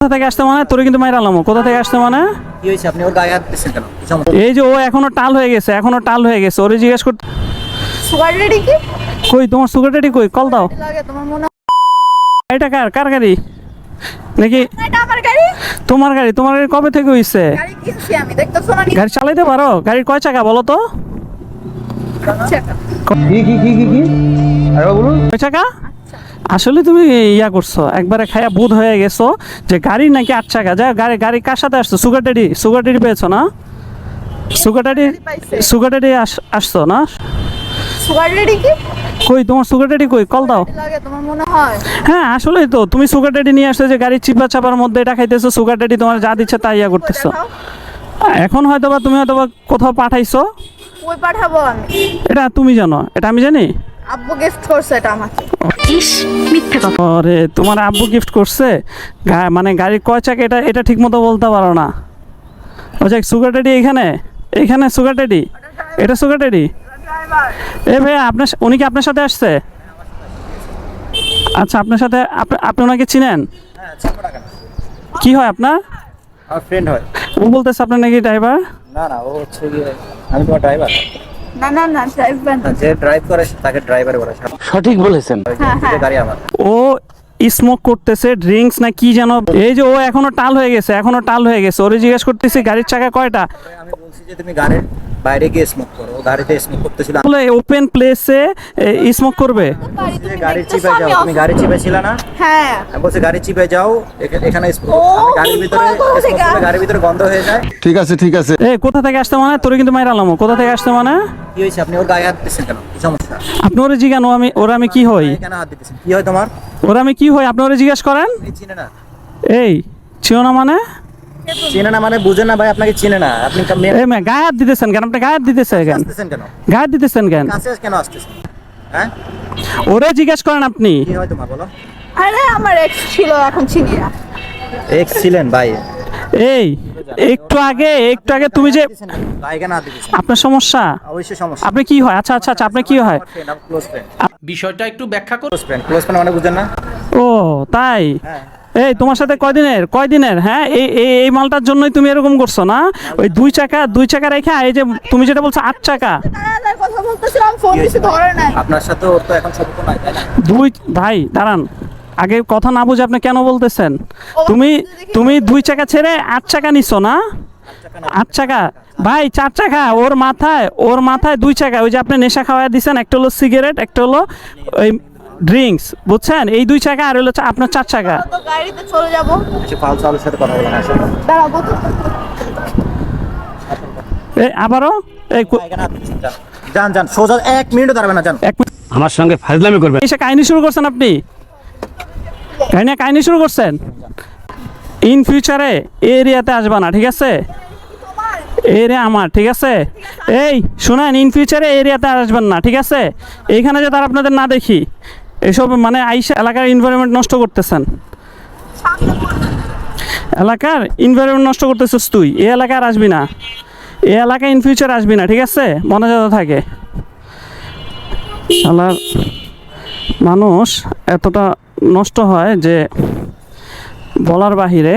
কোথা থেকে আসতে মানে? তোর কিন্তু মাইর আলাম কোথা থেকে আসতে মানে? আপনি ওর গায়ে হাত কেন? এই যে ও এখনও টাল হয়ে গেছে এখনও টাল হয়ে গেছে। ওরে জিজ্ঞেস করতে সুগার রেডি কি? কই তোমার সুগার ডেডি কই? কল দাও। লাগে তোমার মনে এটা কার? কার গাড়ি? নাকি তোমার গাড়ি? তোমার গাড়ি কবে থেকে হইছে? গাড়ি কিনছি আমি দেখতেছো না গাড়ি চালাইতে পারো? গাড়ির কয় চাকা বলো তো? কি কি কি কি কি আরে বলুন কয় চাকা? আসলে তুমি ইয়া করছ একবারে খায়া বুধ হয়ে গেছো যে গাড়ি নাকি আট চাকা। যা গাড়ি গাড়ি কার সাথে আসছো? সুগার ডেডি সুগার ডেডি পেয়েছ না? সুগার ডেডি সুগার ডেডি আস- আসছো না? সুগার রেডি কি? কই তোমার সুগার ডেডি কই? কল দাও। হয়? আসলেই তো। তুমি সুগার ডেডি নিয়ে আসছো যে গাড়ির চিপা চাপার মধ্যে এটা খাইতেছো সুগার ডেডি তোমার যা দিচ্ছে তাই ইয়া করতেছো। এখন হয়তো বা তুমি হয়তো বা কোথাও পাঠাইছো। কই পাঠাবো আমি। এটা তুমি জানো। এটা আমি জানি? আব্বু গিফট করছে এটা আমাকে। আরে তোমার আব্বু গিফট করছে? গা- মানে গাড়ির কয় চাকা এটা এটা ঠিক মতো বলতে পারো না। ও যাক সুগার ডেডি এখানে? এখানে সুগার ডেডি এটা সুগার ডেডি ড্রাইভার এ ভাই আপনার সা- উনি কি আপনার সাথে আসছে? আচ্ছা আপনার সাথে আপ- আপনি ওনাকে চিনেন? হ্যাঁ কি হয় আপনার? আমার ফ্রেন্ড হয়। ও বলতেছে আপনার নাকি ড্রাইভার না না ও হচ্ছে গিয়ে আমি তোমার ড্রাইভার না না না ড্রাইভার না যে ড্রাইভ করে তাকে ড্রাইভার বলে। সঠিক বলেছেন। হ্যাঁ, হ্যাঁ। গাড়ি আমার। ও স্মোক করতেছে ড্রিঙ্কস না কি যেন এই যে ও এখনও টাল হয়ে গেছে এখনও টাল হয়ে গেছে। ওরে জিজ্ঞেস করতেছি গাড়ির চাকা কয়টা? আমি বলছি যে তুমি গাড়ির বাইরে গিয়ে স্মোক করো গাড়িতে স্মোক করতেছিল। বলে ওপেন প্লেসে স্মোক করবে? বাড়ি যে তুমি গাড়ির দেখতেছো চিপে যাও তুমি গাড়ি চিপে ছিল না? হ্যাঁ। আমি গাড়ি চিপে যাও এখা- এখানে গাড়ির ভিতরে গাড়ির ভিতরে গন্ধ হয়ে যায়। ঠিক আছে ঠিক আছে। এ কোথা থেকে আসতে মানে? তোর কিন্তু মাইর আলাম কোথা থেকে আসতে মানে? কি হয়েছে? আপনি ওর গায়ে হাত কেন? কি সমস্যা? আপনি ওরে জিজ্ঞানো আমি ওরা আমি কি হই? কেন হাত দিতেছেন? কি হয় তোমার? ওরা আমি কি হই? আপনি ওরে জিজ্ঞেস করেন? চিনে না। এই ছিল না মানে? চিনে না মানে বুঝে না ভাই আপনাকে চিনে না। আপনি গায়ে হাত দিতেছেন কেন? আপনি গায়ে হাত দিতেছেন কেন? গায়ে হাত দিতেছেন কেন? কেন আসতেছেন? হ্যাঁ? ওরে জিজ্ঞেস করেন আপনি। কি হয় তোমার বলো? আরে আমার এক্স ছিল এখন চিনি না। এক্স ছিলেন ভাই। এই একটু আগে একটু আগে তুমি যে আপনার সমস্যা? অবশ্যই সমস্যা। আপনি কি হয়? আচ্ছা আচ্ছা আচ্ছা আপনি কি হয়? বিষয়টা একটু ব্যাখ্যা করুন ক্লোজ ফ্রেন্ড ক্লোজ ফ্রেন্ড মানে বুঝেন না? ও তাই? হ্যাঁ। এই তোমার সাথে কয়দিনের? কয়দিনের? হ্যাঁ এই এই মালটার জন্যই তুমি এরকম করছ না? ওই দুই চাকা দুই চাকা রেখে এই যে তুমি যেটা বলছো আট চাকা। আপনার সাথে ওর তো এখন সম্পর্ক নাই তাই না? দুই ভাই দাঁড়ান। আগে কথা না বুঝে আপনি কেন বলতেছেন? তুমি তুমি দুই চাকা ছেড়ে আট চাকা নিছো না? আট চাকা। ভাই চার চাকা। ওর মাথায় ওর মাথায় দুই চাকা। ওই যে আপনি নেশা খাওয়াই দিছেন একটা হলো সিগারেট একটা হলো ওই ড্রিঙ্কস বুঝছেন? এই দুই চাকা আর হলো আপনার চার চাকা। তো গাড়িতে চলে যাব। সে ফালতু সাথে কথা বলেন আসলে দাঁড়াবো তো। এই আবারও? এই কো- গায়ে কেন হাত দিচ্ছেন যান। যান যান সোজা এক মিনিটও দাঁড়াবে না যান। এক মিনিট। আমার সঙ্গে ফাজলামি করবেন এসে কাহিনী শুরু করছেন আপনি? কাহিনী কাহিনী শুরু করছেন? ইন ফিউচারে এই এরিয়াতে আসবা না ঠিক আছে? এরিয়া আমার ঠিক আছে? এই শুনেন ইন ফিউচারে এরিয়াতে আসবেন না ঠিক আছে? এইখানে যে তার আপনাদের না দেখি। এসব মানে আইসা এলাকার এনভায়রনমেন্ট নষ্ট করতেছেন। এলাকার এনভায়রনমেন্ট নষ্ট করতেছিস তুই, এ এলাকায় আসবি না। এ এলাকায় ইন ফিউচার আসবি না, ঠিক আছে? মনে যাতে থাকে। শালার মানুষ এতটা নষ্ট হয় যে বলার বাহিরে